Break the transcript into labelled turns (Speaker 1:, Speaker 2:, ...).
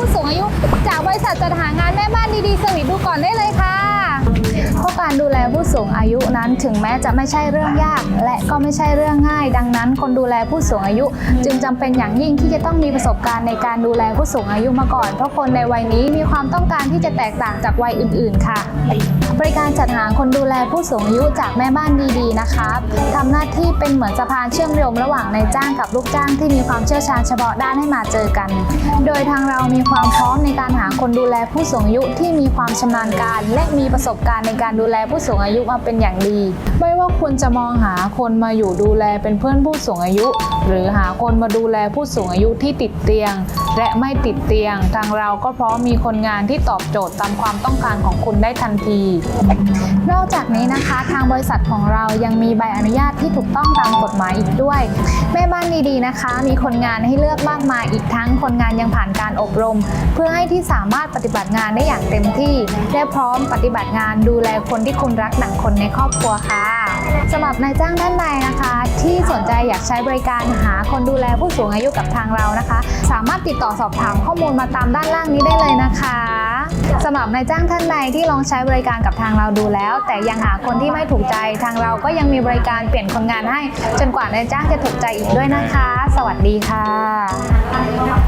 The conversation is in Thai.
Speaker 1: ผู้สูงอายุ จากบริษัทจัดหางานแม่บ้านดีๆสวิตดูก่อนได้เลยค่ะเพราะการดูแลผู้ สูงอายุนั้นถึงแม้จะไม่ใช่เรื่องยาก และก็ไม่ใช่เรื่องง่าย ดังนั้น คนดูแลผู้สูงอายุ จึงจำเป็นอย่างยิ่งที่จะต้องมีประสบการณ์ในการดูแลผู้สูงอายุมาก่อน เพราะคนในวัยนี้มีความต้องการที่จะแตกต่างจากวัยอื่น ๆ ค่ะ บริการจัดหาคนดูแลผู้สูงอายุจากแม่บ้านดีๆนะคะทำหน้าที่เป็นเหมือนสะพานเชื่อมโยงระหว่างนายจ้างกับลูกจ้างที่มีความเชี่ยวชาญเฉพาะด้านให้มาเจอกัน โดยทางเรามีความพร้อมในการหาคนดูแลผู้สูงอายุที่มีความชำนาญการ และมีประสบการณ์ในการดูแลผู้สูงอายุมาเป็นอย่างดี ไม่ว่าคุณจะมองหาคนมาอยู่ดูแลเป็นเพื่อนผู้สูงอายุ หรือหาคนมาดูแลผู้สูงอายุที่ติดเตียง และไม่ติดเตียง ทางเราก็พร้อมมีคนงานที่ตอบโจทย์ตามความต้องการของคุณได้ทันที นอกจากนี้นะคะ ทางบริษัทของเรายังมีใบอนุญาตที่ถูกต้องตามกฎหมายอีกด้วย แม่บ้านดีๆนะคะ มีคนงานให้เลือกมากมายอีกทั้งคนงานยังผ่านการอบรม เพื่อให้ที่สามารถปฏิบัติงานได้อย่างเต็มที่ และพร้อมปฏิบัติงานดูแลคนที่คุณรักหนังคนในครอบครัวค่ะสำหรับนายจ้างท่านใดนะคะ ที่สนใจอยากใช้บริการหาคนดูแลผู้สูงอายุกับทางเรานะคะ สามารถติดต่อสอบถามข้อมูลมาตามด้านล่างนี้ได้เลยนะคะสำหรับนายจ้างท่านใดที่ลองใช้บริการกับทางเราดูแล้ว แต่ยังหาคนที่ไม่ถูกใจทางเราก็ยังมีบริการเปลี่ยนคนงานให้ จนกว่านายจ้างจะถูกใจอีกด้วยนะคะ สวัสดีค่ะ